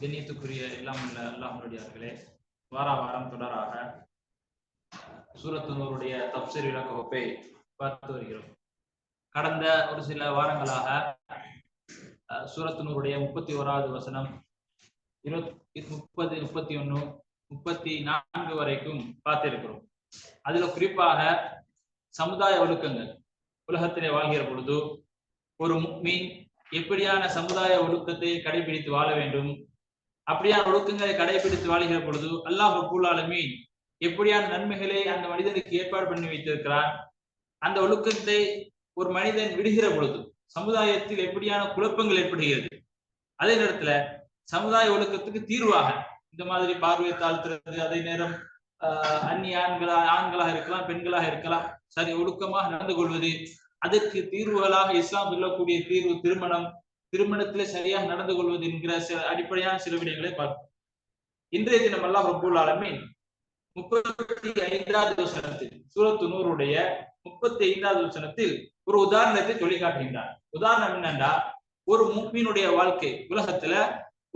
கண்ணியத்துக்குரிய எல்லாம் உள்ள அல்லாஹருடையார்களே வார வாரம் தொடராக சூரத்துனூருடைய தப்சீர் விளக்க பார்த்து வருகிறோம். கடந்த ஒரு சில வாரங்களாக சூரத்துனூருடைய முப்பத்தி ஓராவது வசனம் இருபத்தி முப்பது முப்பத்தி ஒன்னு முப்பத்தி நான்கு வரைக்கும் பார்த்திருக்கிறோம் அதுல குறிப்பாக சமுதாய ஒழுக்கங்கள் உலகத்திலே வாழ்கிற பொழுது ஒரு மீன் எப்படியான சமுதாய ஒழுக்கத்தை கடைபிடித்து வாழ வேண்டும்? அப்படியான ஒழுக்கங்களை கடைபிடித்து வாழ்கிற பொழுது அல்லாஹ் ரபுல் எப்படியான நன்மைகளை அந்த மனிதனுக்கு ஏற்பாடு பண்ணி வைத்திருக்கிறான்? அந்த ஒழுக்கத்தை ஒரு மனிதன் விடுகிற பொழுது சமுதாயத்தில் எப்படியான குழப்பங்கள் ஏற்படுகிறது? அதே நேரத்துல சமுதாய ஒழுக்கத்துக்கு தீர்வாக இந்த மாதிரி பார்வையை தாழ்த்துறது அதே நேரம் ஆஹ் அந்நிய ஆண்களா ஆண்களாக இருக்கலாம் பெண்களாக இருக்கலாம் சரி ஒழுக்கமாக நடந்து கொள்வது அதற்கு தீர்வுகளாக இஸ்லாம் சொல்லக்கூடிய தீர்வு திருமணம் திருமணத்திலே சரியாக நடந்து கொள்வது என்கிற சில அடிப்படையான சில விடயங்களை பார்ப்போம். இன்றைய தினம் அல்லாஹ் ரபுல் ஆலமீன் முப்பத்தி ஐந்தாவது வசனத்தில் சூரத்து நூறுடைய முப்பத்தி ஐந்தாவது வசனத்தில் ஒரு உதாரணத்தை சொல்லி காட்டுகின்றார் உதாரணம் என்னன்னா ஒரு முக்மீனுடைய வாழ்க்கை உலகத்துல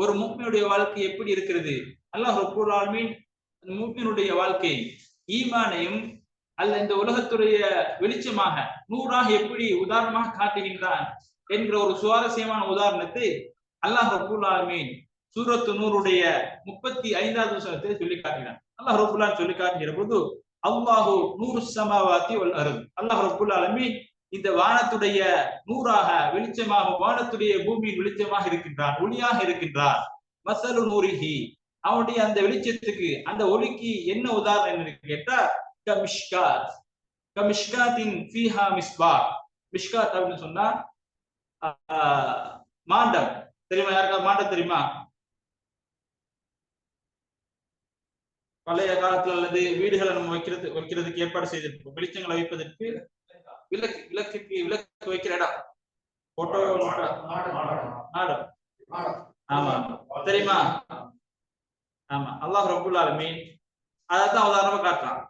ஒரு முக்மீனுடைய வாழ்க்கை எப்படி இருக்கிறது? அல்லாஹ் ரபுல் ஆலமீன் முக்மீனுடைய வாழ்க்கை ஈமானையும் அல்ல இந்த உலகத்துடைய வெளிச்சமாக நூறாக எப்படி உதாரணமாக காட்டுகின்றான் என்கிற ஒரு சுவாரஸ்யமான உதாரணத்தை அல்லாஹ் ரபுல் ஆலமீன் சூரத்து நூறுடைய முப்பத்தி ஐந்தாவது வசனத்தை சொல்லி காட்டினான் அல்லாஹ் ரபுல்லான் சொல்லி காட்டுகிற போது அல்லாஹு நூறு சமாவாத்தி வல் அருள். அல்லாஹ் ரபுல் ஆலமீன் இந்த வானத்துடைய நூறாக வெளிச்சமாக வானத்துடைய பூமியின் வெளிச்சமாக இருக்கின்றான் ஒளியாக இருக்கின்றான். மசலு நூரிஹி அவனுடைய அந்த வெளிச்சத்துக்கு அந்த ஒளிக்கு என்ன உதாரணம் என்று கேட்டால் கமிஷ்காத் கமிஷ்காத்தின் ஃபீஹா மிஸ்பா மிஷ்காத் அப்படின்னு சொன்னா மாண்டம் தெரியுமா யாருக்காவது மாண்டம் தெரியுமா? பழைய காலத்துல அல்லது வீடுகளை நம்ம வைக்கிறது வைக்கிறதுக்கு ஏற்பாடு செய்திருப்போம். வெளிச்சங்களை வைப்பதற்கு விளக்கு விளக்குக்கு விளக்கு வைக்கிற இடம். போட்டோ மாடம் ஆமா. தெரியுமா? ஆமா. அல்லாஹ் ரபுல் ஆலமீன். அதான் உதாரணமா காட்டுறான்.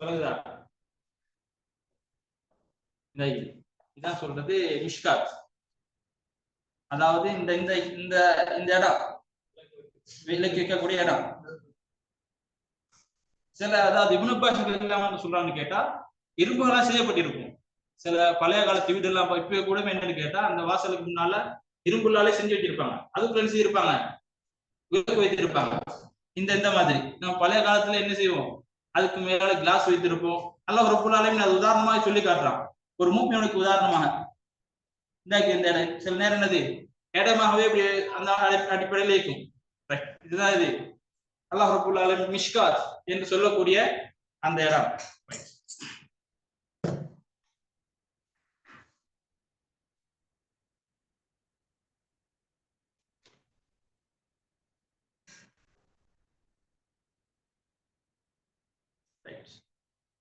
சொல்லுதா இதான் சொல்றது மிஷ்காத் அதாவது இந்த இந்த இந்த இந்த இடம். விலைக்கு வைக்கக்கூடிய இடம். சில அதாவது இவனு சொல்றான்னு கேட்டா இரும்புகளா செய்யப்பட்டிருக்கும். சில பழைய காலத்து வீடு எல்லாம் இப்ப கூட என்னன்னு கேட்டா அந்த வாசலுக்கு முன்னால இரும்புலாலே செஞ்சு வச்சிருப்பாங்க. அதுக்குள்ள என்ன செய்திருப்பாங்க? விளக்கு வைத்திருப்பாங்க. இந்த இந்த மாதிரி. நம்ம பழைய காலத்துல என்ன செய்வோம்? அதுக்கு மேல கிளாஸ் வைத்திருப்போம். அல்ல ஒரு புலாலையும் அது உதாரணமாக சொல்லி காட்டுறான். ஒரு மூப்பியனுக்கு உதாரணமாக. இந்த இந்த இடம் சில நேரம் என்னது? இடமாகவே இப்படி அந்த அடிப்படையில் இருக்கும். இதுதான் இது. அல்லாஹ் ரப்புல் மிஷ்காத் என்று சொல்லக்கூடிய அந்த இடம்.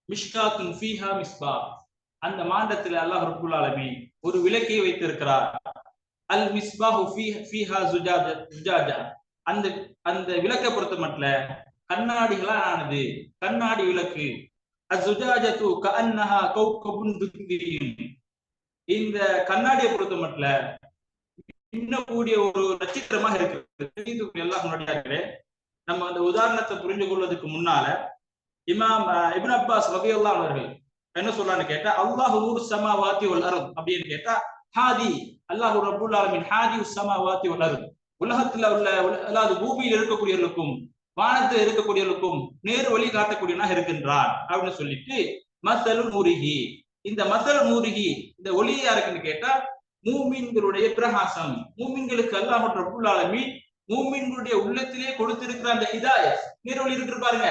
மிஷ்காத்துன் ஃபீஹா மிஸ்பா. அந்த மாண்டத்தில் அல்லாஹ் ரபுல் ஆலமீன் ஒரு விளக்கை வைத்திருக்கிறார். அல் மிஸ்பாஹு ஃபீஹா ஜுஜாஜா அந்த அந்த விளக்கை பொறுத்த மட்டும் கண்ணாடிகளால் ஆனது கண்ணாடி விளக்கு. அசுஜாஜத்து கண்ணஹா கௌகபுன் இந்த கண்ணாடியை பொறுத்த மட்டும் இன்னக்கூடிய ஒரு நட்சத்திரமாக இருக்கிறது. எல்லாம் முன்னாடியார்களே நம்ம அந்த உதாரணத்தை புரிந்து கொள்வதற்கு முன்னால இமாம் இபின் அப்பாஸ் ரவி அல்லா அவர்கள் என்ன சொல்றான்னு கேட்டா அல்லாஹ் ஊர் சமா வாத்தி வல் அருள் அப்படின்னு கேட்டா ஹாதி அல்லாஹ் ரப்புல் ஆலமீன் ஹாதி சமாவாத்தி வல் அருள் உலகத்துல உள்ள அதாவது பூமியில் இருக்கக்கூடியவர்களுக்கும் வானத்தில் இருக்கக்கூடியவர்களுக்கும் நேர் வழி காட்டக்கூடியவனாக இருக்கின்றான் அப்படின்னு சொல்லிட்டு மசலு நூரிகி இந்த மசல் நூரிகி இந்த ஒளி யாருக்குன்னு கேட்டா மூமின்களுடைய பிரகாசம். மூமின்களுக்கு அல்லாஹ் ரப்புல் ஆலமின் மூமின்களுடைய உள்ளத்திலே கொடுத்திருக்கிற அந்த ஹிதாயத். நேர்வழி இருக்கு பாருங்க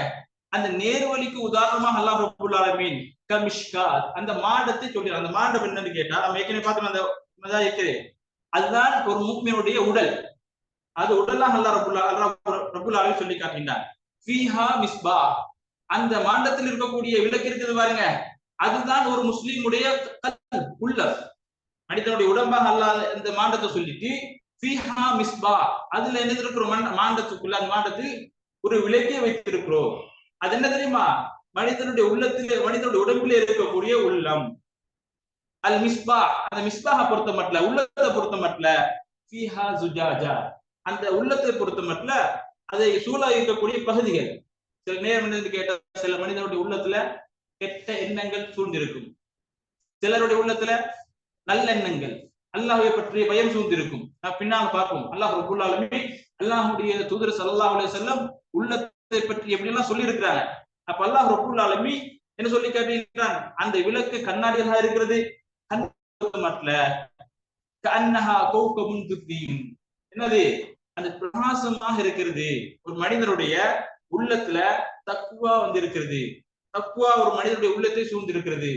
அந்த நேர்வழிக்கு உதாரணமாக அல்லாஹ் ரப்புல் ஆலமீன் கமிஷ்காத் அந்த மாண்டத்தை சொல்லி அந்த மாண்டம் என்னன்னு கேட்டா நம்ம ஏற்கனவே பார்த்தோம் அந்த அதுதான் ஒரு மூமினுடைய உடல். அது உடல்லாம் அல்லா ரபுல்லா அல்லா அல்லாஹ் சொல்லி காட்டினார். ஃபீஹா மிஸ்பா. அந்த மாண்டத்தில் இருக்கக்கூடிய விளக்கு இருக்குது பாருங்க. அதுதான் ஒரு முஸ்லீமுடைய உள்ள மனிதனுடைய உடம்பாக அல்லாத இந்த மாண்டத்தை சொல்லிட்டு ஃபீஹா மிஸ்பா. அதுல என்ன இருக்கிற மாண்டத்துக்குள்ள அந்த மாண்டத்தில் ஒரு விளக்கே வைத்திருக்கிறோம். அது என்ன தெரியுமா? மனிதனுடைய உள்ளத்திலே மனிதனுடைய உடம்பிலே இருக்கக்கூடிய உள்ளம். அல் மிஸ்பா அந்த மிஸ்பாக பொறுத்த மட்டும் உள்ளத்தை பொறுத்த மட்டும் ஃபீஹா அந்த உள்ளத்தை பொறுத்த மட்டும் அதை சூழ இருக்கக்கூடிய பகுதிகள். சில நேரம் கேட்ட சில மனிதனுடைய உள்ளத்துல கெட்ட எண்ணங்கள் சூழ்ந்திருக்கும். சிலருடைய உள்ளத்துல நல்லெண்ணங்கள் அல்லாஹை பற்றிய பயம் சூழ்ந்திருக்கும். நான் பின்னால் பார்ப்போம். அல்லாஹ் ரபுல்லாலுமே அல்லாஹுடைய தூதர் சல்லாஹ் அலைய செல்லம் உள்ள பற்றி எப்படி எல்லாம் சொல்லி இருக்கிறாங்க அப்ப அல்லாஹ் ரபுல்லாலுமே என்ன சொல்லி கேட்டிருக்கிறான் அந்த விளக்கு கண்ணாடியாக இருக்கிறது. கண்ணஹா கௌகமும் துத்தியும் என்னது? அந்த பிரகாசமாக இருக்கிறது. ஒரு மனிதனுடைய உள்ளத்துல தக்குவா வந்து இருக்கிறது தக்குவா ஒரு மனிதனுடைய உள்ளத்தை சூழ்ந்திருக்கிறது.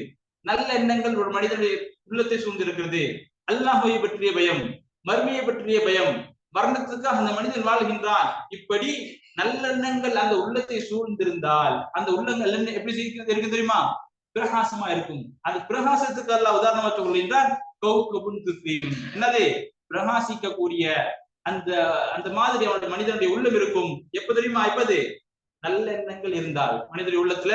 நல்ல எண்ணங்கள் ஒரு மனிதனுடைய உள்ளத்தை சூழ்ந்திருக்கிறது. அல்லாஹை பற்றிய பயம் மர்மையை பற்றிய பயம் மரணத்துக்காக அந்த மனிதன் வாழ்கின்றான். இப்படி நல்லெண்ணங்கள் அந்த உள்ளத்தை சூழ்ந்திருந்தால் அந்த உள்ளங்கள் என்ன எப்படி செய்கிறது இருக்கு தெரியுமா? பிரகாசமா இருக்கும். அந்த பிரகாசத்துக்கு அல்ல உதாரணமாக சொல்கின்றான் என்னது? பிரகாசிக்கக்கூடிய அந்த அந்த மாதிரி அவனுடைய மனிதனுடைய உள்ளம் இருக்கும். எப்ப தெரியுமா? இப்பது நல்ல எண்ணங்கள் இருந்தால். மனிதனுடைய உள்ளத்துல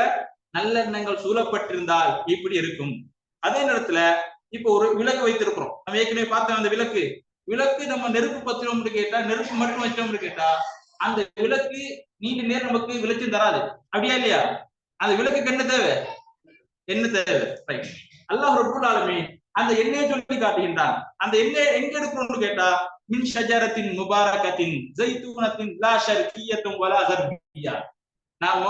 நல்ல எண்ணங்கள் சூழப்பட்டிருந்தால் இப்படி இருக்கும். அதே நேரத்துல இப்போ ஒரு விளக்கு வைத்திருக்கிறோம். நம்ம ஏற்கனவே பார்த்தோம் அந்த விளக்கு. விளக்கு நம்ம நெருப்பு பத்திரம் கேட்டா நெருப்பு மட்டும் வச்சோம்னு கேட்டா அந்த விளக்கு நீண்ட நேரம் நமக்கு வெளிச்சம் தராது. அப்படியா இல்லையா? அந்த விளக்குக்கு என்ன தேவை? என்ன தேவை? ரைட் அல்லாஹ் ரபுல் அந்த எண்ணெயை சொல்லி காட்டுகின்றான். அந்த எண்ணெய் எங்க எடுக்கணும்னு கேட்டா மின் ஷஜரத்தின் முபாரகத்தின் ஜெய்தூனத்தின் லா ஷர்கியத்தும் வலா நாம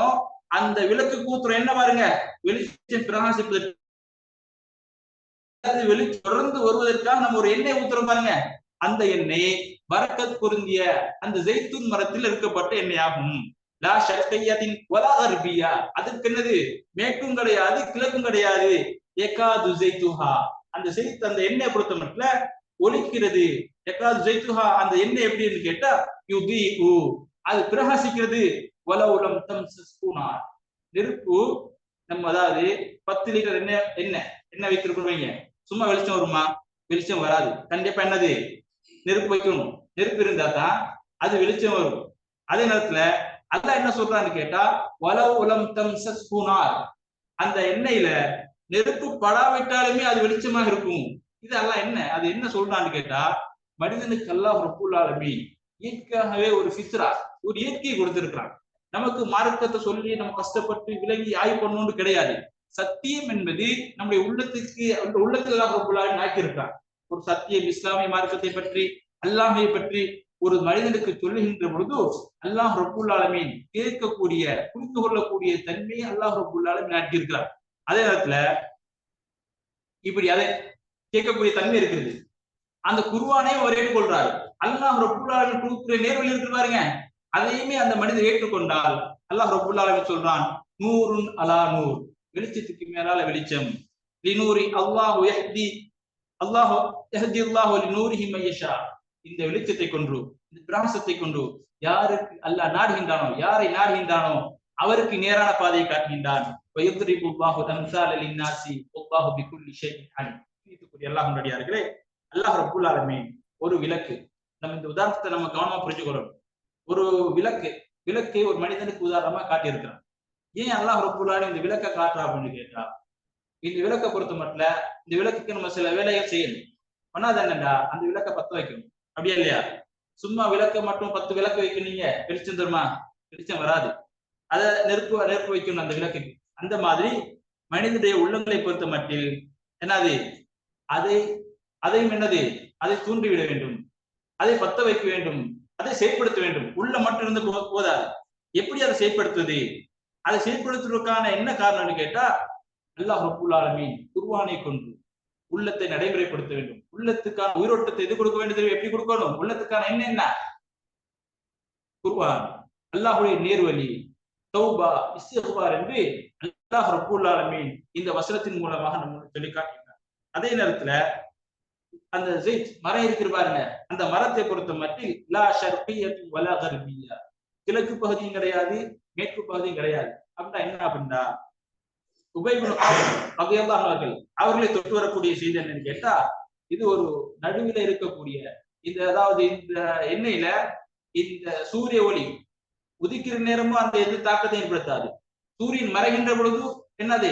அந்த விளக்கு கூத்துறோம். என்ன பாருங்க? வெளிச்சம் பிரகாசிப்பதற்கு வெளி தொடர்ந்து வருவதற்காக நம்ம ஒரு எண்ணெய் ஊத்துறோம் பாருங்க. அந்த எண்ணெய் வரக்கத் பொருந்திய அந்த ஜெய்தூன் மரத்தில் இருக்கப்பட்ட எண்ணெய் ஆகும் லா ஷக்கையதின் வலா அர்பியா அதுக்கு என்னது? மேற்கும் கிடையாது கிழக்கும் கிடையாது. எக்காது ஜெய்துஹா அந்த ஜெய்த் அந்த எண்ணெய் பொறுத்த மட்டும் ஒலிக்கிறது எக்காது ஜெய்துஹா அந்த எண்ணெய் எப்படின்னு கேட்டா யுதி அது பிரகாசிக்கிறது. வலவுலம் தம் சஸ்பூனார் நெருப்பு நம்ம அதாவது பத்து லிட்டர் எண்ணெய் எண்ணெய் எண்ணெய் வைத்திருக்கிறவங்க சும்மா வெளிச்சம் வருமா? வெளிச்சம் வராது. கண்டிப்பா என்னது? நெருப்பு வைக்கணும். நெருப்பு இருந்தா தான் அது வெளிச்சம் வரும். அதே நேரத்துல அல்ல என்ன சொல்றான்னு கேட்டா வலவு உலம் தம் சஸ்பூனார் அந்த எண்ணெயில நெருப்பு படாவிட்டாலுமே அது வெளிச்சமாக இருக்கும். இது எல்லாம் என்ன? அது என்ன சொல்றான்னு கேட்டா மனிதனுக்கு அல்லாஹ் ஒரு ஆலமீன் இயற்கையாகவே ஒரு ஃபித்ரா ஒரு இயற்கையை கொடுத்திருக்கிறான். நமக்கு மார்க்கத்தை சொல்லி நம்ம கஷ்டப்பட்டு விலகி ஆய்வு பண்ணணும்னு கிடையாது. சத்தியம் என்பது நம்முடைய உள்ளத்துக்கு உள்ளத்தில் அல்லாஹ் ரப்புல் ஒரு சத்தியம் இஸ்லாமிய மார்க்கத்தை பற்றி அல்லாமையை பற்றி ஒரு மனிதனுக்கு சொல்லுகின்ற பொழுது அல்லாஹ் ரப்புல் ஆலமீன் கேட்கக்கூடிய புரிந்து கொள்ளக்கூடிய தன்மையை அல்லாஹ் ரப்புல் ஆலமீன் ஆக்கியிருக்கிறார் அதே நேரத்துல இப்படி அதை கேட்கக்கூடிய தன்மை இருக்கிறது. அந்த குருவானையும் அவர் ஏற்றுக்கொள்றாரு. அல்லாஹ் ரப்புல்லாவின் கொடுக்கிற நேர்வழி இருக்கு பாருங்க. அதையுமே அந்த மனிதர் ஏற்றுக்கொண்டால் அல்லாஹ் ரப்புல்லாவின் சொல்றான் நூறுன் அலா நூர். வெளிச்சத்துக்கு மேலால வெளிச்சம். லினூரி அல்லாஹு யஹ்தி யஹ்தி அல்லாஹு மையஷா இந்த வெளிச்சத்தை கொண்டு இந்த பிரகாசத்தை கொண்டு யாருக்கு அல்லாஹ் நாடுகின்றானோ யாரை நாடுகின்றானோ அவருக்கு நேரான பாதையை காட்டுகின்றான். வயுத்ரிபு அல்லாஹ் நடிகார்களே ஆலமீன் ஒரு விளக்கு. நம்ம இந்த உதாரணத்தை நம்ம கவனமா புரிஞ்சுக்கிறோம் ஒரு விளக்கு விளக்கை ஒரு மனிதனுக்கு உதாரணமா காட்டியிருக்கிறான். ஏன் அல்லாஹ் ரப்புல் இந்த விளக்கை காட்டுறா அப்படின்னு கேட்டா இந்த விளக்கை பொறுத்த மட்டும் இந்த விளக்குக்கு நம்ம சில வேலைகள் செய்யணும். பண்ணாத என்னடா அந்த விளக்க பத்த வைக்கணும். அப்படியா இல்லையா? சும்மா விளக்க மட்டும் பத்து விளக்கு வைக்கணுங்க. வெளிச்சம் தருமா? வெளிச்சம் வராது. அதை நெருப்பு நெருப்பு வைக்கணும் அந்த விளக்குக்கு அந்த மாதிரி மனிதனுடைய உள்ளங்களை பொறுத்த மட்டில் என்னது? அதை அதையும் என்னது? அதை தூண்டிவிட வேண்டும். அதை பத்த வைக்க வேண்டும். அதை செயற்படுத்த வேண்டும். உள்ள மட்டும் இருந்து போதாது. எப்படி அதை செயற்படுத்துவது அதை செயற்படுத்துவதற்கான என்ன காரணம்னு கேட்டா அல்லாஹ் ரப்புல் ஆலமீன் குர்வானை கொண்டு உள்ளத்தை நடைமுறைப்படுத்த வேண்டும். உள்ளத்துக்கான உயிரோட்டத்தை எது கொடுக்க வேண்டியது எப்படி கொடுக்கணும்? உள்ளத்துக்கான என்ன என்ன? குர்வான் அல்லாஹுடைய நேர்வழி. தௌபா இஸ்திக்பார் என்று அல்லாஹ் ரப்புல் ஆலமீன் இந்த வசனத்தின் மூலமாக நம்ம சொல்லி காட்டினார் அதே நேரத்துல அந்த ஜெயித் மரம் இருக்கிற பாருங்க. அந்த மரத்தை பொறுத்த மட்டில் லா ஷர்பியத்து வலா கர்பியா. கிழக்கு பகுதியும் கிடையாது மேற்கு பகுதியும் கிடையாது. அப்படின்னா என்ன அப்படின்னா உபைபுன் அவர்கள் அவர்களை தொட்டு வரக்கூடிய செய்தி என்னன்னு கேட்டா இது ஒரு நடுவில் இருக்கக்கூடிய இந்த அதாவது இந்த எண்ணெயில இந்த சூரிய ஒளி உதிக்கிற நேரமும் அந்த எந்த தாக்கத்தை ஏற்படுத்தாது. சூரியன் மறைகின்ற பொழுது என்னது?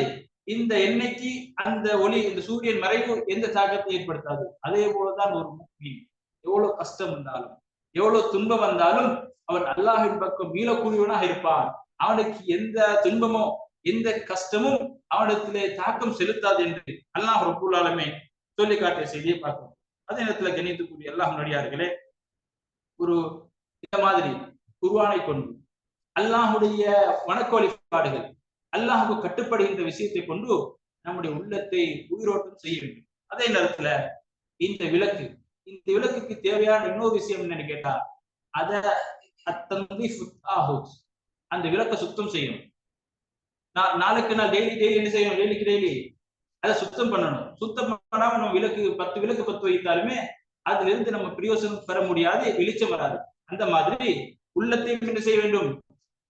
இந்த எண்ணெய்க்கு அந்த ஒளி இந்த சூரியன் மறைவு எந்த தாக்கத்தை ஏற்படுத்தாது? அதே போலதான் ஒரு முக்மீன் எவ்வளவு கஷ்டம் வந்தாலும் எவ்வளவு துன்பம் வந்தாலும் அவன் அல்லாஹின் பக்கம் மீளக்கூடியவனாக இருப்பான். அவனுக்கு எந்த துன்பமோ எந்த கஷ்டமும் அவனிடத்திலே தாக்கம் செலுத்தாது என்று அல்லாஹ் ரபுல்லாலுமே சொல்லி காட்டிய செய்தியை பார்க்கணும் அதே நேரத்துல கணித்துக்கூடிய அல்லாஹ் நடிகார்களே ஒரு இந்த மாதிரி குருவானை கொண்டு அல்லாஹுடைய வணக்க வழிபாடுகள் அல்லாஹுக்கு கட்டுப்படுகின்ற விஷயத்தை கொண்டு நம்முடைய உள்ளத்தை உயிரோட்டம் செய்ய வேண்டும். அதே நேரத்துல இந்த விளக்கு இந்த விளக்குக்கு தேவையான இன்னொரு விஷயம் என்னன்னு கேட்டா அத அந்த விளக்கை சுத்தம் செய்யணும். நாளுக்கு நாள் டெய்லி டெய்லி என்ன செய்யணும்? டெய்லிக்கு டெய்லி அதை சுத்தம் பண்ணணும். சுத்தம் பண்ணாம நம்ம விளக்கு பத்து விளக்கு பத்து வைத்தாலுமே அதுல இருந்து நம்ம பிரயோசனம் பெற முடியாது வெளிச்சம் வராது. அந்த மாதிரி உள்ளத்தையும் என்ன செய்ய வேண்டும்?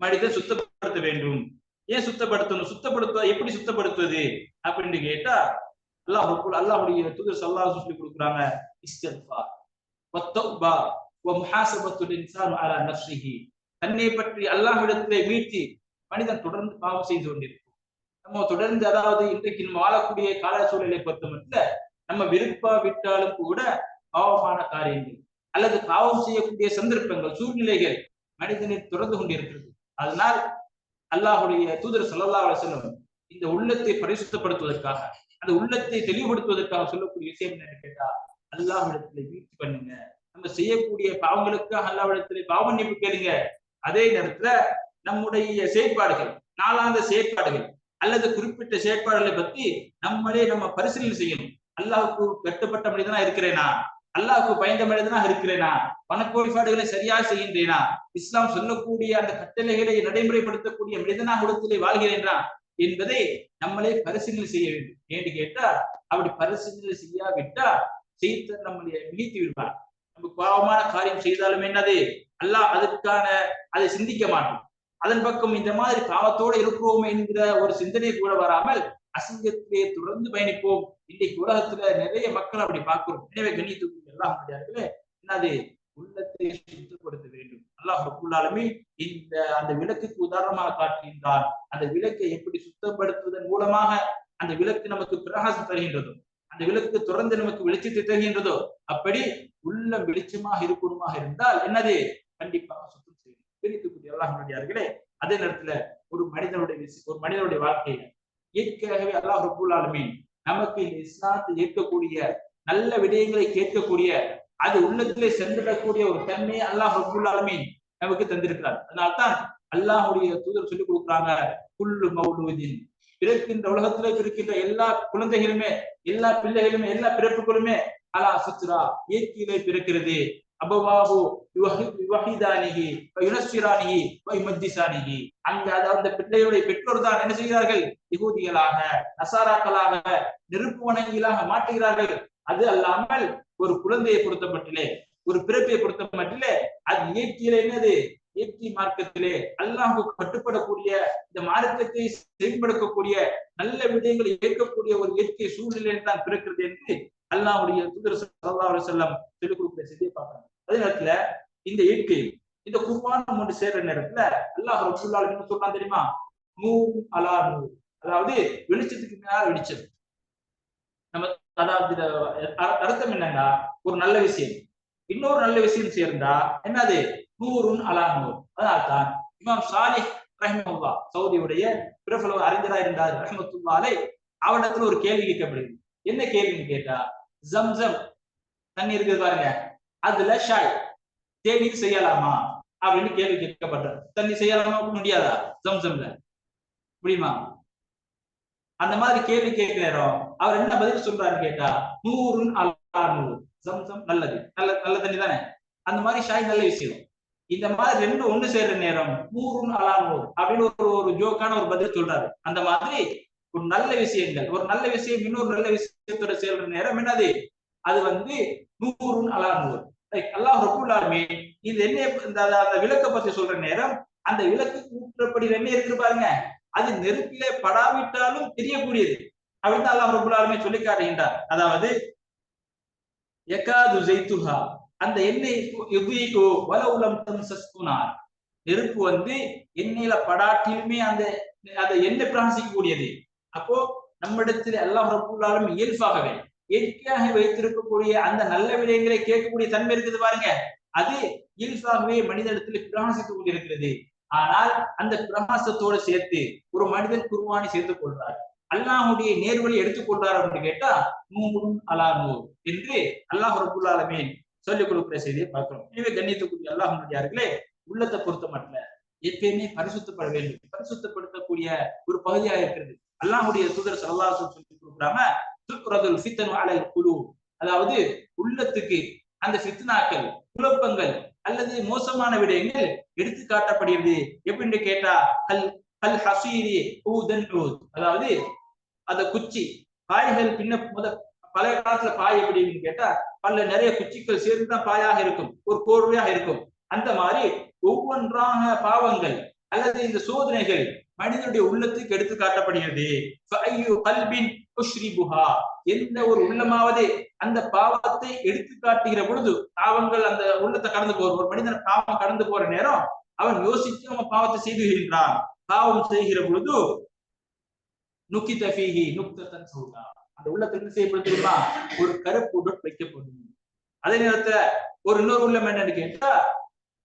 மனிதன் சுத்தப்படுத்த வேண்டும். ஏன் சுத்தப்படுத்தணும்? சுத்தப்படுத்த எப்படி சுத்தப்படுத்துவது? அப்படின்னு கேட்டா அல்லாஹ் அல்லாஹுடைய தூதர் சல்லா சொல்லி கொடுக்குறாங்க இஸ்தல்பா வத்தௌபா வமுஹாசபத்துல் இன்சானு அலா நஃப்ஸிஹி. தன்னை பற்றி அல்லாஹ்விடத்திலே மீட்டி மனிதன் தொடர்ந்து பாவம் செய்து கொண்டிருக்கும். நம்ம தொடர்ந்து அதாவது இன்றைக்கு நம்ம வாழக்கூடிய கால சூழலை பொறுத்த மட்டும் நம்ம விருப்பா விட்டாலும் கூட பாவமான காரியங்கள் அல்லது பாவம் செய்யக்கூடிய சந்தர்ப்பங்கள் சூழ்நிலைகள் மனிதனை தொடர்ந்து கொண்டிருக்கிறது. அதனால் அல்லாஹுடைய தூதர் சல்லா செல்லும் இந்த உள்ளத்தை பரிசுத்தப்படுத்துவதற்காக அந்த உள்ளத்தை தெளிவுபடுத்துவதற்காக சொல்லக்கூடிய விஷயம் என்னன்னு கேட்டா அல்லாஹிடத்துல வீழ்ச்சி பண்ணுங்க. நம்ம செய்யக்கூடிய பாவங்களுக்காக அல்லாஹிடத்துல பாவ மன்னிப்பு கேளுங்க. அதே நேரத்துல நம்முடைய செயற்பாடுகள் நாளாந்த செயற்பாடுகள் அல்லது குறிப்பிட்ட செயற்பாடுகளை பத்தி நம்மளே நம்ம பரிசீலனை செய்யணும். அல்லாஹுக்கு வெட்டப்பட்ட மனிதனா இருக்கிறேனா? அல்லாஹுக்கு பயந்த மனிதனா இருக்கிறேனா? பணக்கோடிபாடுகளை சரியா செய்கின்றேனா? இஸ்லாம் சொல்லக்கூடிய அந்த கட்டளைகளை நடைமுறைப்படுத்தக்கூடிய மனிதனாக உலகத்திலே வாழ்கிறேனா என்பதை நம்மளே பரிசீலனை செய்ய வேண்டும். ஏன்னு கேட்டா அப்படி பரிசீலனை செய்யாவிட்டா செய்த நம்மளை மிகித்து விடுவார் நம்ம பாவமான காரியம் செய்தாலும் என்னது? அல்லாஹ் அதற்கான அதை சிந்திக்க மாட்டோம் அதன் பக்கம் இந்த மாதிரி பாவத்தோடு இருக்கிறோம் என்கிற ஒரு சிந்தனை கூட வராமல் அசிங்கத்திலே தொடர்ந்து பயணிப்போம். இன்னைக்கு உலகத்துல நிறைய மக்கள் அப்படி பார்க்கிறோம். எனவே கண்ணியத்துக்கு எல்லாம் முடியாதுல என்னது? உள்ளத்தை சுத்தப்படுத்த வேண்டும். அல்லாஹ் ரபுல்லாலுமே இந்த அந்த விளக்குக்கு உதாரணமாக காட்டுகின்றார் அந்த விளக்கை எப்படி சுத்தப்படுத்துவதன் மூலமாக அந்த விளக்கு நமக்கு பிரகாசம் தருகின்றதோ அந்த விளக்கு தொடர்ந்து நமக்கு வெளிச்சத்தை தருகின்றதோ அப்படி உள்ள வெளிச்சமாக இருக்கணுமாக இருந்தால் என்னது? கண்டிப்பாக சுத்தம் செய்யும் பிரித்துக்குரிய அதே நேரத்துல ஒரு மனிதனுடைய ஒரு மனிதனுடைய வாழ்க்கையில இயற்கையாகவே அல்லாஹ் ரபுல்லாலுமே நமக்கு இந்த இஸ்லாத்தை ஏற்கக்கூடிய நல்ல விடயங்களை கேட்கக்கூடிய அது உள்ளத்திலே சென்றிடக்கூடிய ஒரு தன்மையை அல்லாஹ் ரபுல்லாலுமே நமக்கு தந்திருக்கிறார். அதனால்தான் அல்லாஹுடைய தூதர் சொல்லிக் கொடுக்குறாங்க புல்லு மௌலுவதின் பிறக்கின்ற உலகத்துல இருக்கின்ற எல்லா குழந்தைகளுமே எல்லா பிள்ளைகளுமே எல்லா பிறப்புகளுமே அலா சுத்ரா. இயற்கையிலே பிறக்கிறது. அபவாபு யுவஹிதானிகி யுனஸ்விரானிகி யுமத்திசானிகி அங்க அதாவது பிள்ளைகளுடைய பெற்றோர் தான் என்ன செய்கிறார்கள்? யகூதிகளாக நசாராக்களாக நெருப்பு வணங்கிகளாக மாற்றுகிறார்கள். அது அல்லாமல் ஒரு குழந்தையை பொறுத்த மட்டிலே ஒரு பிறப்பை பொறுத்த மட்டிலே அது இயற்கையில என்னது? இயற்கை மார்க்கத்திலே அல்லாஹு கட்டுப்படக்கூடிய இந்த மார்க்கத்தை செயல்படுத்தக்கூடிய நல்ல விடயங்களை ஏற்கக்கூடிய ஒரு இயற்கை சூழ்நிலையில் தான் பிறக்கிறது என்று அல்லாஹுடைய தூதர் சல்லா செல்லம் சொல்லிக் கொடுக்கிற செய்தியை பார்க்கணும் அதே நேரத்துல இந்த இயற்கை இந்த குர்பானம் ஒன்று சேர்ற நேரத்துல அல்லாஹ் ரசூல்லா சொன்னா சொல்றான் தெரியுமா? நூறு அலா நூறு அதாவது வெளிச்சத்துக்கு மேல வெளிச்சம். நம்ம அதாவது அர்த்தம் என்னன்னா ஒரு நல்ல விஷயம். இன்னொரு நல்ல விஷயம் சேர்ந்தா என்னது? நூறுன் அலா நூறு அதனால்தான் இமாம் சாலிஹ் ரஹ்மத்துல்லா சவுதியுடைய பிரபல அறிஞரா இருந்தார் ரஹமத்துல்லாலே அவனிடத்துல ஒரு கேள்வி கேட்கப்படுது என்ன கேள்வின்னு கேட்டா ஜம்சம் தண்ணி இருக்குது பாருங்க. அதுல ஷாய். தேநீர் செய்யலாமா? அப்படின்னு கேள்வி கேட்கப்பட்ட தண்ணி செய்யலாமா? முடியாதா? ஜம்சம்ல முடியுமா அந்த மாதிரி கேள்வி கேட்கிறோம் அவர் என்ன பதில் சொல்றாரு கேட்டா நூறு அல்லா நூறு. ஜம்சம் நல்லது. நல்ல நல்ல தண்ணி தானே? அந்த மாதிரி ஷாய் நல்ல விஷயம். இந்த மாதிரி ரெண்டு ஒண்ணு சேர்ற நேரம் நூறு அலா நூறு அப்படின்னு ஒரு ஒரு ஜோக்கான ஒரு பதில் சொல்றாரு. அந்த மாதிரி ஒரு நல்ல விஷயங்கள் ஒரு நல்ல விஷயம் இன்னொரு நல்ல விஷயத்தோட சேர்ற நேரம் என்னது? அது வந்து நூறுன்னு அலா நூறு. அல்லாஹ் ரபுல்லாலுமே இது என்ன இந்த அந்த விளக்க பத்தி சொல்ற நேரம் அந்த விளக்கு ஊற்றப்படி என்ன இருக்கு பாருங்க. அது நெருப்பிலே படாவிட்டாலும் தெரியக்கூடியது. அப்படின்னு அல்லாஹ் ரபுல்லாலுமே சொல்லி காட்டுகின்றார். அதாவது எக்காது ஜெய்துஹா அந்த எண்ணெய் யுதீஉ வலவுலம் தம்சஸ்குனார் நெருப்பு வந்து எண்ணெயில படாட்டிலுமே அந்த அந்த எண்ணெய் பிரகாசிக்கக்கூடியது. அப்போ நம்மிடத்தில் அல்லாஹ் ரபுல்லாலும் இயல்பாகவே இயற்கையாக வைத்திருக்கக்கூடிய அந்த நல்ல விடயங்களை கேட்கக்கூடிய தன்மை இருக்குது பாருங்க. அது இயல்பாகவே மனிதனிடத்தில் பிரகாசித்துக் கொண்டிருக்கிறது. ஆனால் அந்த பிரகாசத்தோடு சேர்த்து ஒரு மனிதன் குருவானை சேர்த்துக் கொள்றார் அல்லாஹுடைய நேர்வழி எடுத்துக்கொள்றார் அப்படின்னு கேட்டா நூறும் அலா நூறு என்று அல்லாஹ் ரபுல்லாலுமே சொல்லிக் கொடுக்கிற செய்தியை பார்க்கிறோம். எனவே கண்ணியத்துக்குரிய அல்லாஹனுடையார்களே உள்ளத்தை பொறுத்த மட்டும் எப்பயுமே பரிசுத்தப்பட வேண்டும். பரிசுத்தப்படுத்தக்கூடிய ஒரு பகுதியா இருக்கிறது. அல்லாஹுடைய தூதர் சல்லாசம் சொல்லி கொடுக்குறாங்க அலல் அதாவது உள்ளத்துக்கு அந்த ஃபித்னாக்கள் குழப்பங்கள் அல்லது மோசமான விடயங்கள் எடுத்து காட்டப்படுகிறது. எப்படின்னு கேட்டா கல் கல் ஹசீரி ஊதன் அதாவது அந்த குச்சி பாய்கள் பின்ன முத பழைய காலத்துல பாய் எப்படின்னு கேட்டா பல நிறைய குச்சிகள் சேர்ந்துதான் பாயாக இருக்கும் ஒரு கோர்வையாக இருக்கும். அந்த மாதிரி ஒவ்வொன்றாக பாவங்கள் அல்லது இந்த சோதனைகள் மனிதனுடைய உள்ளத்துக்கு எடுத்து காட்டப்படுகிறது. எந்த ஒரு உள்ளமாவது அந்த பாவத்தை எடுத்து காட்டுகிற பொழுது பாவங்கள் அந்த உள்ளத்தை கடந்து போற ஒரு மனிதன் பாவம் கடந்து போற நேரம் அவன் யோசித்து அவன் பாவத்தை செய்துகின்றான் பாவம் செய்கிற பொழுது நுக்கி தஃபீகி நுக்தன் சௌதா. அந்த உள்ளத்துல என்ன செய்யப்படுத்துமா ஒரு கருப்பு டொட் வைக்கப்படும். அதே நேரத்துல ஒரு இன்னொரு உள்ளம் என்னன்னு கேட்டா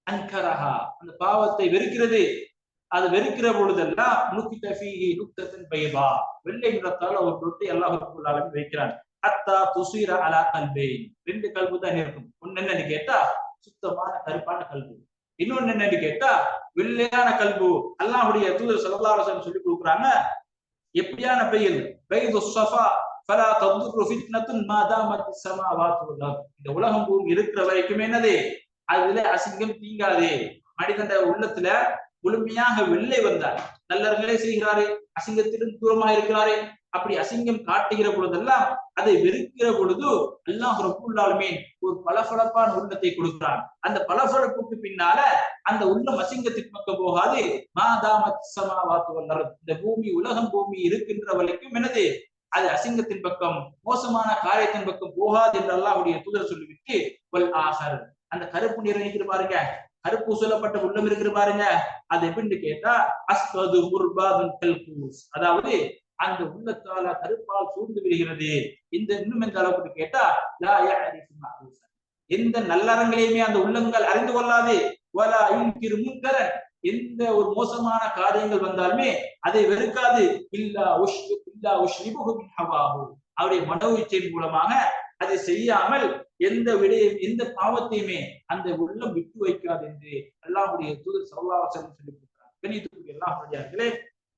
அன்கரஹா. அந்த பாவத்தை வெறுக்கிறது. அது வெறுக்கிற பொழுதெல்லாம் நுக்கி தஃபீகி நுக்தன் பைபா வெள்ளை நிறத்தால் ஒரு தொட்டு எல்லாருக்கும் வைக்கிறான் அத்தா துசீர அலா கல்பே ரெண்டு கல்பு தான் இருக்கும். ஒன்னு என்னன்னு கேட்டா சுத்தமான கருப்பான கல்பு. இன்னொன்னு என்னன்னு கேட்டா வெள்ளையான கல்பு. அல்லாஹுடைய தூதர் சலதாரசன் சொல்லி கொடுக்குறாங்க எப்படியான பெயர் பெய்து சஃபா ஃபலா தந்துரு ஃபித்னத்துன் மாதா தாமத் ஸமாவாத்து வல் இந்த உலகம் பூமி இருக்கிற வரைக்குமே என்னது? அதுல அசிங்கம் தீங்காதே. மனிதன் உள்ளத்துல முழுமையாக வெள்ளை வந்தார். நல்லவர்களே செய்கிறாரே அசிங்கத்திலும் தூரமாக இருக்கிறாரே அப்படி அசிங்கம் காட்டுகிற பொழுதெல்லாம் அதை வெறுக்கிற பொழுது அல்லாஹ் ரப்புல்லாலுமே ஒரு பளபளப்பான உள்ளத்தை கொடுக்கிறான். அந்த பளபளப்புக்கு பின்னால அந்த உள்ளம் அசிங்கத்தின் பக்கம் போகாது. மாதாமத் சமாவாத்து இந்த பூமி உலகம் பூமி இருக்கின்ற வரைக்கும் எனது அது அசிங்கத்தின் பக்கம் மோசமான காரியத்தின் பக்கம் போகாது என்று அல்லாஹுடைய தூதர் சொல்லிவிட்டு வல் அந்த கருப்பு நிறம் பாருங்க. கருப்பு சொல்லப்பட்ட உள்ளம் இருக்கிற பாருங்க. அது எப்படின்னு கேட்டா அஸ்வது கல்கூஸ். அதாவது அந்த உள்ளத்தால கருப்பால் சூழ்ந்து விடுகிறது. இந்த இன்னும் எந்த அளவுக்கு கேட்டா எந்த நல்லறங்களையுமே அந்த உள்ளங்கள் அறிந்து கொள்ளாது. முன்கரன். எந்த ஒரு மோசமான காரியங்கள் வந்தாலுமே அதை வெறுக்காது. இல்லா உஷ் இல்லா உஷ்ரிபுஹு அவருடைய மனோ இச்சையின் மூலமாக அதை செய்யாமல் எந்த விடையும் எந்த பாவத்தையுமே அந்த உள்ளம் விட்டு வைக்காது என்று அல்லாஹுடைய தூதர் சல்லாவசம் சொல்லி கொடுக்கிறார். கணித்துக்கு எல்லாருடைய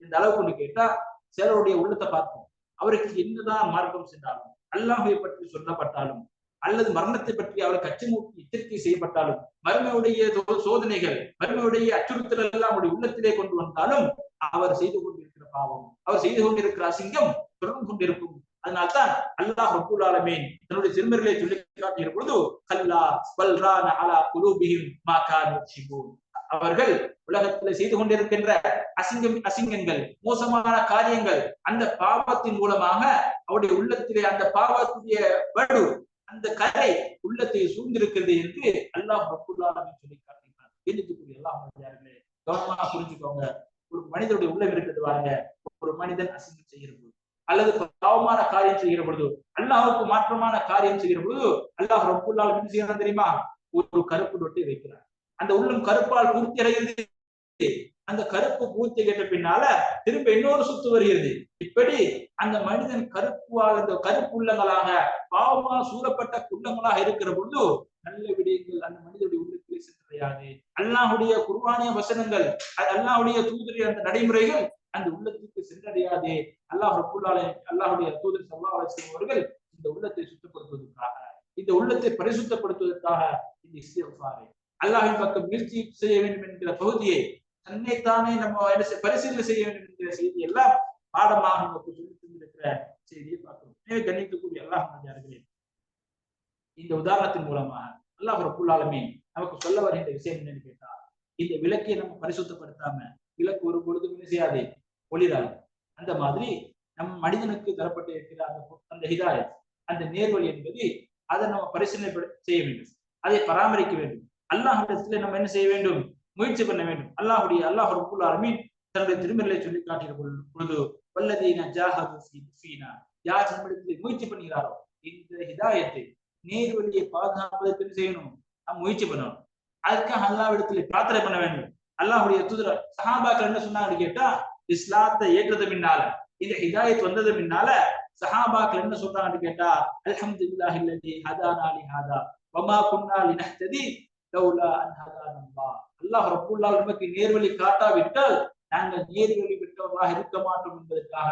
இந்த அளவுக்கு கேட்டா சிலருடைய உள்ளத்தை பார்ப்போம். அவருக்கு என்னதான் மார்க்கம் சென்றாலும் அல்லாஹை பற்றி சொல்லப்பட்டாலும் அல்லது மரணத்தை பற்றி அவர் கச்சமூட்டி எச்சரிக்கை செய்யப்பட்டாலும் மருமையுடைய சோ- சோதனைகள் மருமையுடைய அச்சுறுத்தல் எல்லாம் அவருடைய உள்ளத்திலே கொண்டு வந்தாலும் அவர் செய்து கொண்டிருக்கிற பாவம் அவர் செய்து கொண்டிருக்கிற அசிங்கம் தொடர்ந்து கொண்டிருக்கும் அதனால்தான் அல்லாஹ் ரப்பூல் ஆலமீன் தன்னுடைய திருமறைகளை சொல்லி காட்டுகிற பொழுது கல்லா பல்ரான அலா குலூபிஹிம் மா கானு அவர்கள் உலகத்துல செய்து கொண்டிருக்கின்ற அசிங்கம் அசிங்கங்கள் மோசமான காரியங்கள் அந்த பாவத்தின் மூலமாக அவருடைய உள்ளத்திலே அந்த பாவத்துடைய வடு அந்த கரை உள்ளத்தை சூழ்ந்திருக்கிறது என்று அல்லாஹ் ரப்பூல் சொல்லி காட்டுகிறார் எண்ணிக்கைக்குரிய அல்லாஹ் நல்லடியார்களே, கவனமா புரிஞ்சுக்கோங்க. ஒரு மனிதனுடைய உள்ளம் இருக்கிறது பாருங்க. ஒரு மனிதன் அசிங்கம் செய்கிற அல்லது பாவமான காரியம் செய்கிற பொழுது அல்லாஹுக்கு மாற்றமான காரியம் செய்கிற பொழுது அல்லாஹ் ரப்புல்லால் என்ன செய்யறான் தெரியுமா? ஒரு கருப்பு தொட்டி வைக்கிறார் அந்த உள்ளம் கருப்பால் பூர்த்தி அடைகிறது. அந்த கருப்பு பூர்த்தி கேட்ட பின்னால திரும்ப இன்னொரு சுத்து வருகிறது. இப்படி அந்த மனிதன் கருப்பால் அந்த கருப்பு உள்ளங்களாக பாவமா சூழப்பட்ட குள்ளங்களாக இருக்கிற பொழுது நல்ல விடயங்கள் அந்த மனிதனுடைய உள்ளத்திலே சென்றடையாது. அல்லாஹுடைய குர்பானிய வசனங்கள் அல்லாஹுடைய தூதரிய அந்த நடைமுறைகள் அந்த உள்ளத்துக்கு சென்றடையாதே அல்லாஹ் ரப்புல்லாலே அல்லாஹுடைய தூதர் சல்லா அலிஸ்லாம் அவர்கள் இந்த உள்ளத்தை சுத்தப்படுத்துவதற்காக இந்த உள்ளத்தை பரிசுத்தப்படுத்துவதற்காக இந்த இஸ்திஃபாரை அல்லாஹின் பக்கம் முயற்சி செய்ய வேண்டும் என்கிற பகுதியை தன்னைத்தானே நம்ம என்ன பரிசீலனை செய்ய வேண்டும் என்கிற செய்தி எல்லாம் பாடமாக நமக்கு சொல்லி தந்திருக்கிற செய்தியை பார்க்கிறோம். எனவே அல்லாஹ் நடிகார்களே இந்த உதாரணத்தின் மூலமாக அல்லாஹ் ரப்புல் நமக்கு சொல்ல வருகின்ற விஷயம் என்னன்னு கேட்டா இந்த விளக்கை நம்ம பரிசுத்தப்படுத்தாம விளக்கு ஒரு பொழுதும் என்ன செய்யாது? ஒளிராது. அந்த மாதிரி நம் மனிதனுக்கு தரப்பட்டு இருக்கிற அந்த அந்த ஹிதாய அந்த நேர்வழி என்பது அதை நம்ம பரிசீலனை செய்ய வேண்டும். அதை பராமரிக்க வேண்டும். அல்லாஹ்விடத்துல நம்ம என்ன செய்ய வேண்டும்? முயற்சி பண்ண வேண்டும். அல்லாஹுடைய அல்லாஹ் ரபுல் ஆலமீன் தன்னுடைய திருமறையை சொல்லி காட்டிய பொழுது- பொழுது வல்லதீன ஜாஹது ஃபீனா. யார் நம்மிடத்தில் முயற்சி பண்ணுகிறாரோ இந்த ஹிதாயத்தை நேர்வழியை பாதுகாப்பதற்கு என்ன செய்யணும்? நாம் முயற்சி பண்ணணும். அதுக்காக அல்லாவிடத்தில் பிரார்த்தனை பண்ண வேண்டும். அல்லாஹுடைய தூதர் சஹாபாக்கள் என்ன சொன்னாங்கன்னு கேட்டா இஸ்லாத்தை ஏற்றது பின்னால இந்த ஹிதாயத் வந்தது பின்னால சஹாபாக்கள் என்ன சொல்றாங்கன்னு கேட்டா அல்ஹம்துலில்லாஹி அல்லதி ஹதானா லி ஹாதா வமா குன்னா லினஹ்ததி லௌலா அன் ஹதானல்லாஹ் அல்லாஹ். ரப்புல் நமக்கு நேர்வழி காட்டாவிட்டால் நாங்கள் நேர்வழி விட்டவர்களாக இருக்க மாட்டோம் என்பதற்காக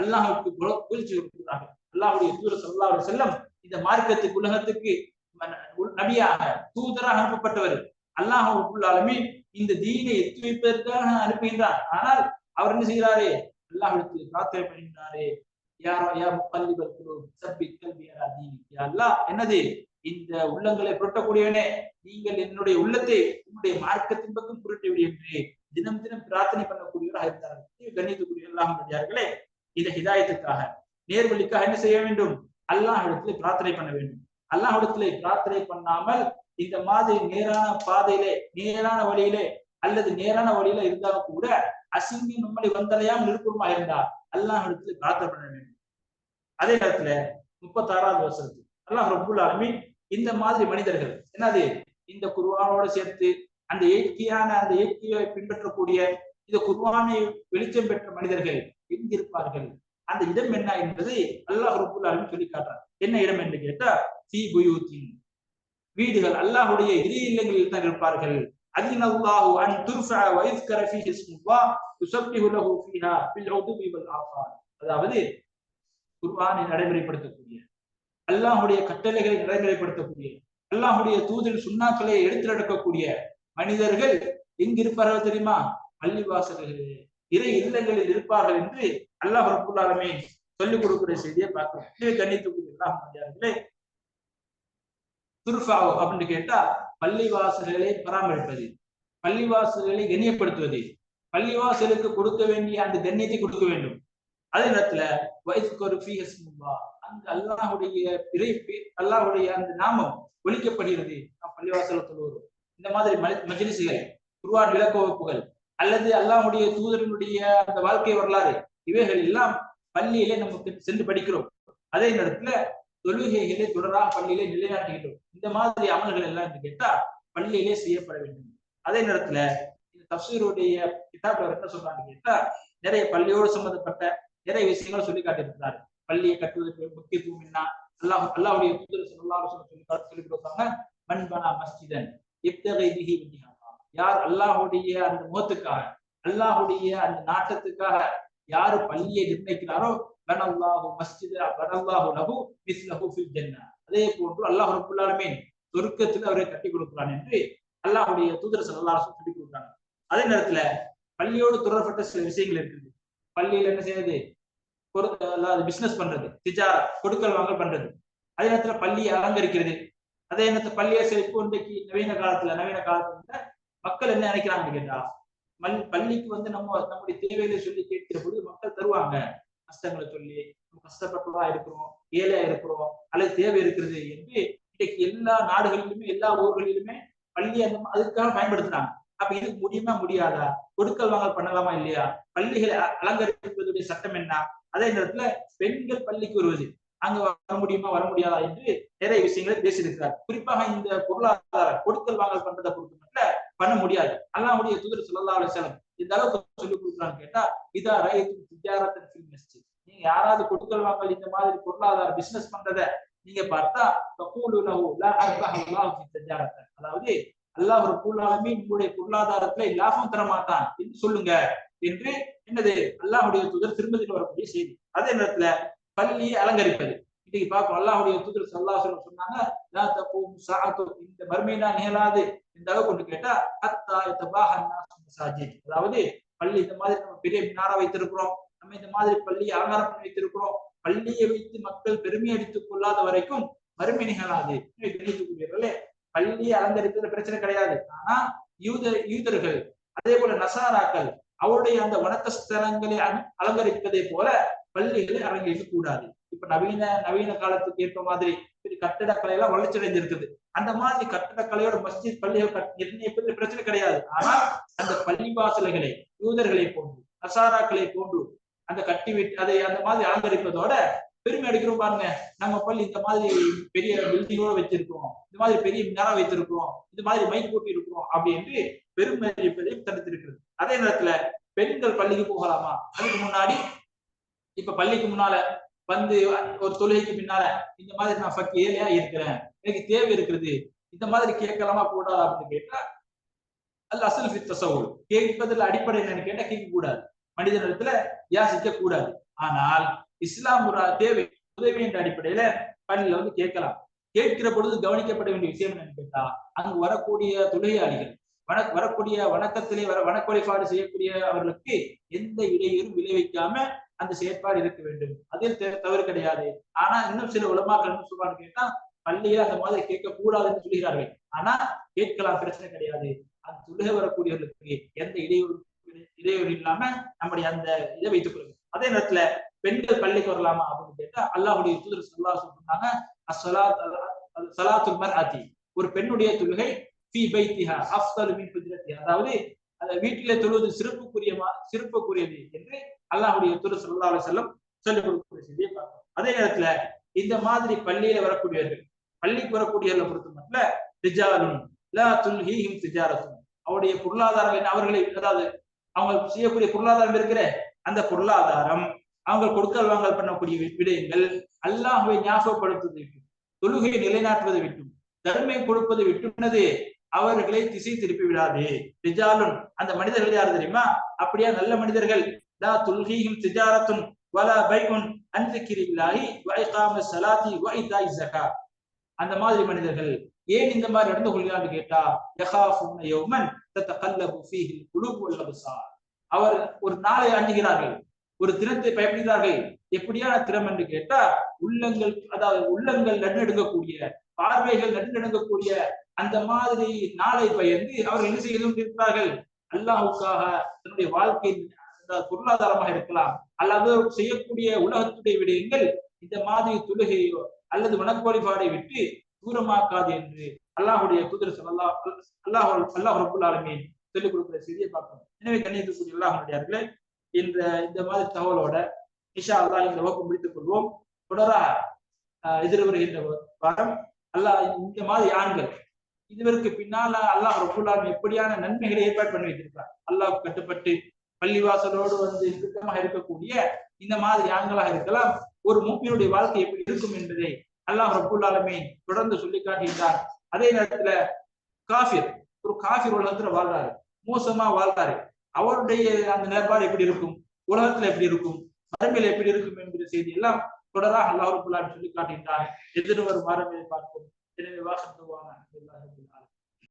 அல்லாஹுக்கு புகழ் புகழ்ச்சி கொடுக்கிறார்கள் அல்லாஹ்வுடைய தூதர் ஸல்லல்லாஹு இந்த மார்க்கத்துக்கு உலகத்துக்கு நபியாக தூதராக அனுப்பப்பட்டவர். அல்லாஹ் உள்ளாலுமே இந்த தீனை எத்தி வைப்பதற்காக அனுப்புகின்றார் ஆனால் அவர் என்ன செய்கிறாரே? அல்லாஹ்விடத்தில் பிரார்த்தனை பண்ணுகிறாரே யாரோ யா முகல்லிபல் குழு சப்பி கல்வி யாரா தீனிக் அல்லா அல்லாஹ் என்னது? இந்த உள்ளங்களை புரட்டக்கூடியவனே நீங்கள் என்னுடைய உள்ளத்தை உன்னுடைய மார்க்கத்தின் பக்கம் புரட்டி விடு என்று தினம் தினம் பிரார்த்தனை பண்ணக்கூடியவராக இருந்தார்கள் கண்ணியத்துக்குரிய அல்லாஹ் நடிகார்களே இந்த ஹிதாயத்துக்காக நேர்வழிக்காக என்ன செய்ய வேண்டும்? அல்லாஹ் இடத்துல பிரார்த்தனை பண்ண வேண்டும். அல்லாஹிடத்திலே பிரார்த்தனை பண்ணாமல் இந்த மாதிரி நேரான பாதையிலே நேரான வழியிலே அல்லது நேரான வழியில இருந்தாலும் கூட அசிங்கம் நம்மளை வந்தடையாமல் இருக்கணுமா இருந்தா அல்லாஹ்விடத்திலே பிரார்த்தனை பண்ண வேண்டும். அதே நேரத்துல முப்பத்தாறாவது வருஷத்துக்கு அல்லாஹ் ரபுல் ஆலமீன் இந்த மாதிரி மனிதர்கள் என்னது? இந்த குருவானோட சேர்த்து அந்த இயற்கையான அந்த இயற்கையை பின்பற்றக்கூடிய இந்த குருவானை வெளிச்சம் பெற்ற மனிதர்கள் எங்கிருப்பார்கள் அந்த இடம் என்ன என்பது அல்லாஹ் ரபுல் ஆலமீன் சொல்லி காட்டுறார் என்ன இடம் என்று கேட்டா ஃபீ புயூத்தின். வீடுகள் அல்லாஹுடைய இரு இல்லங்களில் தான் இருப்பார்கள். அதின் அல்லாஹு அன் துர்ஃபா வ யுஸ்கர ஃபீஹி இஸ்முல்லாஹ் யுஸப்பிஹு ஃபீஹா பில் உதுபி ஆஃபார். அதாவது குர்ஆனை நடைமுறைப்படுத்தக்கூடிய அல்லாஹுடைய கட்டளைகளை நடைமுறைப்படுத்தக்கூடிய அல்லாஹுடைய தூதர் சுண்ணாக்களை எடுத்து நடக்கக்கூடிய மனிதர்கள் எங்கிருப்பார்கள் தெரியுமா? பள்ளிவாசல்களில் இறை இல்லங்களில் இருப்பார்கள் என்று அல்லாஹ் ரப்புல் சொல்லிக் கொடுக்கிற செய்தியை பார்க்கிறோம். எனவே அல்லாஹ் மதியார்களே துர்ஃபாவோ அப்படின்னு கேட்டா பள்ளிவாசல்களை பராமரிப்பது பள்ளிவாசல்களை கண்ணியப்படுத்துவது பள்ளிவாசலுக்கு கொடுக்க வேண்டிய அந்த கண்ணியத்தை கொடுக்க வேண்டும். அதே நேரத்துல வயசுக்கு அந்த அல்லாஹுடைய இறை அல்லாஹுடைய அந்த நாமம் ஒழிக்கப்படுகிறது நாம் பள்ளிவாசல சொல்லுவோம் இந்த மாதிரி மஜ- குருவான் விளக்க வகுப்புகள் அல்லது அல்லாஹுடைய தூதரனுடைய அந்த வாழ்க்கை வரலாறு இவைகள் எல்லாம் பள்ளியிலே நமக்கு சென்று படிக்கிறோம். அதே நேரத்துல தொழுகைகளை தொடராக பள்ளியிலே நிலைநாட்டுகின்றோம் இந்த மாதிரி அமல்கள் எல்லாம் என்று கேட்டா பள்ளியிலே செய்யப்பட வேண்டும். அதே நேரத்துல இந்த தப்சீருடைய கிதாப்ல என்ன சொல்றாங்க கேட்டா நிறைய பள்ளியோடு சம்பந்தப்பட்ட நிறைய விஷயங்களை சொல்லி காட்டியிருக்கிறார். பள்ளியை கட்டுவதற்கு முக்கியத்துவம் என்ன? அல்லாஹ் அல்லாவுடைய தூதர் ஸல்லல்லாஹு சொல்லி சொல்லி கொடுப்பாங்க மண்பனா மஸ்ஜிதன் இத்தகை பிஹி யார் அல்லாஹ்வுடைய அந்த முகத்துக்காக அல்லாஹ்வுடைய அந்த நாட்டத்துக்காக யாரு பள்ளியை நிர்ணயிக்கிறாரோ பனல்லாஹு மஸ்ஜித பனல்லாஹு லஹு மிஸ்லஹு ஃபில் ஜன்னா. அதே போன்று அல்லாஹ் ரப்பல் ஆலமீன் சொர்க்கத்தில் அவரை கட்டி கொடுக்கிறான் என்று அல்லாஹ்வுடைய தூதர் ஸல்லல்லாஹு அலைஹி சொல்லி கொடுக்குறாங்க அதே நேரத்துல பள்ளியோடு தொடர்பட்ட சில விஷயங்கள் இருக்குது. பள்ளியில என்ன செய்யறது? அதாவது பிசினஸ் பண்றது திஜாரா கொடுக்கல் வாங்கல் பண்றது. அதே நேரத்துல பள்ளியை அலங்கரிக்கிறது. அதே நேரத்துல பள்ளியை சரி இப்போ இன்றைக்கு நவீன காலத்துல நவீன காலத்துல மக்கள் என்ன நினைக்கிறாங்கன்னு கேட்டா மல் பள்ளிக்கு வந்து நம்ம நம்முடைய தேவைகளை சொல்லி கேட்கிற பொழுது மக்கள் தருவாங்க. கஷ்டங்களை சொல்லி நம்ம கஷ்டப்பட்டதா இருக்கிறோம் ஏழையா இருக்கிறோம் அல்லது தேவை இருக்கிறது என்று இன்னைக்கு எல்லா நாடுகளிலுமே எல்லா ஊர்களிலுமே பள்ளி அந்த அதுக்காக பயன்படுத்துறாங்க. அப்ப இது முடியுமா முடியாதா? கொடுக்கல் வாங்கல் பண்ணலாமா இல்லையா? பள்ளிகளை அலங்கரிப்பதுடைய சட்டம் என்ன? அதே நேரத்துல பெண்கள் பள்ளிக்கு வருவது. அங்க வர முடியுமா வர முடியாதா என்று நிறைய விஷயங்களை பேசியிருக்கிறார். குறிப்பாக இந்த பொருளாதார கொடுக்கல் வாங்கல் பண்றதை பொறுத்த மட்டும் பண்ண முடியாது. அல்லாஹ்வுடைய தூதர் ஸல்லல்லாஹு அலைஹி இந்த அளவுக்கு சொல்லி கொடுக்குறான்னு கேட்டா இதா ரயத்து திஜாரத்தன் ஃபில் நீங்க யாராவது கொடுக்கல் வாங்கல் இந்த மாதிரி பொருளாதார பிசினஸ் பண்றத நீங்க பார்த்தா தகூலு லஹு அதாவது அல்லாஹ் ரப்பல் ஆலமீன் உங்களுடைய பொருளாதாரத்துல லாபம் தர மாட்டான் என்று சொல்லுங்க என்று என்னது? அல்லாஹுடைய தூதர் திரும்பதியில் வரக்கூடிய செய்தி. அதே நேரத்துல பள்ளியை அலங்கரிப்பது. இன்னைக்கு பார்க்கும் அல்லாஹுடைய தூதர் சல்லா சொல்ல சொன்னாங்க லா இந்த மர்மீனா நிகழாது இந்த அளவுக்கு கொண்டு கேட்டா அத்தா யதபாஹ அதாவது பள்ளி இந்த மாதிரி நம்ம பெரிய மினாரா வைத்திருக்கிறோம். நம்ம இந்த மாதிரி பள்ளியை அலங்காரம் பண்ணி வைத்திருக்கிறோம். பள்ளியை வைத்து மக்கள் பெருமை அடித்துக் கொள்ளாத வரைக்கும் மறுமை நிகழாது எனவே கணித்துக்குரியவர்களே பள்ளியை அலங்கரிப்பது பிரச்சனை கிடையாது. ஆனா யூத யூதர்கள் அதே போல நசாராக்கள் அவருடைய அந்த வணக்க ஸ்தலங்களை அல- அலங்கரிப்பதை போல பள்ளிகளை அலங்கரிக்க கூடாது இப்ப நவீன நவீன காலத்துக்கு ஏற்ப மாதிரி பெரிய கட்டிடக்கலை எல்லாம் வளர்ச்சியடைஞ்சிருக்குது. அந்த மாதிரி கட்டடக்கலையோட மஸ்ஜித் பள்ளிகள் கட்- நிர்ணயிப்பதில் பிரச்சனை கிடையாது. ஆனால் அந்த பள்ளி வாசல்களை யூதர்களை போன்று அசாராக்களை போன்று அந்த கட்டி விட்டு அதை அந்த மாதிரி அலங்கரிப்பதோட பெருமை அடிக்கிறோம் பாருங்க. நம்ம பள்ளி இந்த மாதிரி பெரிய பில்டிங்கோட வச்சிருக்கோம் இந்த மாதிரி பெரிய மினாரா வைத்திருக்கிறோம் இந்த மாதிரி மைக் போட்டி இருக்கிறோம் அப்படி என்று பெருமை அடிப்பதை தடுத்திருக்கிறது. அதே நேரத்துல பெண்கள் பள்ளிக்கு போகலாமா? அதுக்கு முன்னாடி இப்ப பள்ளிக்கு முன்னால வந்து ஒரு தொழுகைக்கு பின்னால இந்த மாதிரி நான் ஃபக்கு ஏழையா இருக்கிறேன் எனக்கு தேவை இருக்கிறது இந்த மாதிரி கேட்கலாமா கூடாதா அப்படின்னு கேட்டா அல்ல அசல் ஃபித் தசவுல். கேட்பதில் அடிப்படை என்னன்னு கேட்டா கேட்க கூடாது மனிதனிடத்துல யாசிக்க கூடாது ஆனால் இஸ்லாம் ஒரு தேவை உதவி என்ற அடிப்படையில பள்ளியில வந்து கேட்கலாம். கேட்கிற பொழுது கவனிக்கப்பட வேண்டிய விஷயம் என்னன்னு கேட்டா அங்கு வரக்கூடிய தொழுகையாளிகள் வன வரக்கூடிய வணக்கத்திலே வர வணக்க வழிபாடு செய்யக்கூடிய அவர்களுக்கு எந்த இடையூறும் விளைவிக்காம அந்த செயற்பாடு இருக்க வேண்டும். அதில் தவறு கிடையாது. ஆனா இன்னும் சில உலமாக்கள் என்ன கேட்டா பள்ளியில அந்த மாதிரி கேட்க கூடாதுன்னு சொல்கிறார்கள் ஆனா கேட்கலாம் பிரச்சனை கிடையாது. அந்த தொழுகை வரக்கூடியவர்களுக்கு எந்த இடையூறு இடையூறு இல்லாம நம்முடைய அந்த இதை வைத்துக் கொள்ளுங்க அதே நேரத்துல பெண்கள் பள்ளிக்கு வரலாமா அப்படின்னு கேட்டா அல்லாஹுடைய தூதர் சொல்லா சொன்னாங்க அஸ்ஸலாத் அல் சலாத்துல் மர்அதி. ஒரு பெண்ணுடைய தொழுகை ஃபீ பைத்திஹா அஃப்தலு மின் அதாவது வீட்டிலே தொழுவது சிறப்புக்குரிய சிறப்புக்குரியது என்று அல்லாஹுடைய தூதர் ஸல்லல்லாஹு செல்லும் சொல்லிக் கொடுக்கக்கூடிய செய்தியை பார்க்கிறோம் அதே நேரத்துல இந்த மாதிரி பள்ளியில வரக்கூடியவர்கள் பள்ளிக்கு வரக்கூடியவர்களை பொறுத்த மட்டும் ரிஜாலுன் லா திஜாரத்தும் அவருடைய பொருளாதாரம் என்ன? அவர்களை அதாவது அவங்க செய்யக்கூடிய பொருளாதாரம் இருக்கிற அந்த பொருளாதாரம் அவங்க கொடுக்கல் வாங்கல் பண்ணக்கூடிய விடயங்கள் அல்லாஹுவை ஞாபகப்படுத்துவதை விட்டும் தொழுகையை நிலைநாட்டுவதை விட்டும் தர்மை கொடுப்பதை விட்டுனது அவர்களை திசை திருப்பி விடாது. ரிஜாலுன் அந்த மனிதர்கள் யார் தெரியுமா? அப்படியா நல்ல மனிதர்கள் லா துல்ஹீஹிம் திஜாரத்துன் வலா பைஉன் அன் திக்ரில்லாஹி வ இகாமஸ் ஸலாத்தி அந்த மாதிரி மனிதர்கள் ஏன் இந்த மாதிரி நடந்து கொள்கிறார்கள் கேட்டா யகாஃபுன யௌமன் தத்தகல்லபு ஃபீஹி குலூப் வல் அப்சார் அவர் ஒரு நாளை அஞ்சுகிறார்கள் ஒரு தினத்தை பயப்படுகிறார்கள் எப்படியான திறம் என்று கேட்டா உள்ளங்கள் அதாவது உள்ளங்கள் நடுநடுங்கக்கூடிய பார்வைகள் நடுநடுங்கக்கூடிய அந்த மாதிரி நாளை பயந்து அவர்கள் என்ன செய்து கொண்டிருக்கிறார்கள்? அல்லாஹுக்காக தன்னுடைய வாழ்க்கையின் பொருளாதாரமாக இருக்கலாம். அல்லது செய்யக்கூடிய உலகத்துடைய விடயங்கள் இந்த மாதிரி தொழுகையோ அல்லது வணக்க வழிபாடை விட்டு தூரமாக்காது என்று அல்லாஹுடைய குதிரை சொல்லா அல்லாஹ் அல்லாஹ் ரபுல் ஆலமீன் சொல்லிக் கொடுக்கிற செய்தியை பார்க்கணும் எனவே கண்ணியத்துக்குரிய அல்லாஹுடையார்களே இந்த இந்த மாதிரி தகவலோட இஷா அல்லாஹ் இந்த வகுப்பு முடித்துக் கொள்வோம். தொடரா எதிர்வருகின்ற வாரம் அல்லாஹ் இந்த மாதிரி ஆண்கள் இதுவருக்கு பின்னால அல்லாஹ் ரபுல் எப்படியான நன்மைகளை ஏற்பாடு பண்ணி வைத்திருக்கிறார்? அல்லாஹ் கட்டுப்பட்டு பள்ளிவாசலோடு வந்து இறுக்கமாக இருக்கக்கூடிய இந்த மாதிரி ஆண்களாக இருக்கலாம். ஒரு மூப்பினுடைய வாழ்க்கை எப்படி இருக்கும் என்பதை அல்லாஹ் ரபுல்லாலுமே தொடர்ந்து சொல்லி காட்டுகின்றார் அதே நேரத்துல காஃபிர் ஒரு காஃபிர் உலகத்துல வாழ்றாரு. மோசமா வாழ்றாரு. அவருடைய அந்த நிலைப்பாடு எப்படி இருக்கும்? உலகத்துல எப்படி இருக்கும்? மரபில் எப்படி இருக்கும் என்கிற செய்தி எல்லாம் தொடராக அல்லாஹ் ரபுல் சொல்லி காட்டுகின்றார் எதிர்வரும் மரபிலை பார்ப்போம். எனவே வாசத்துவான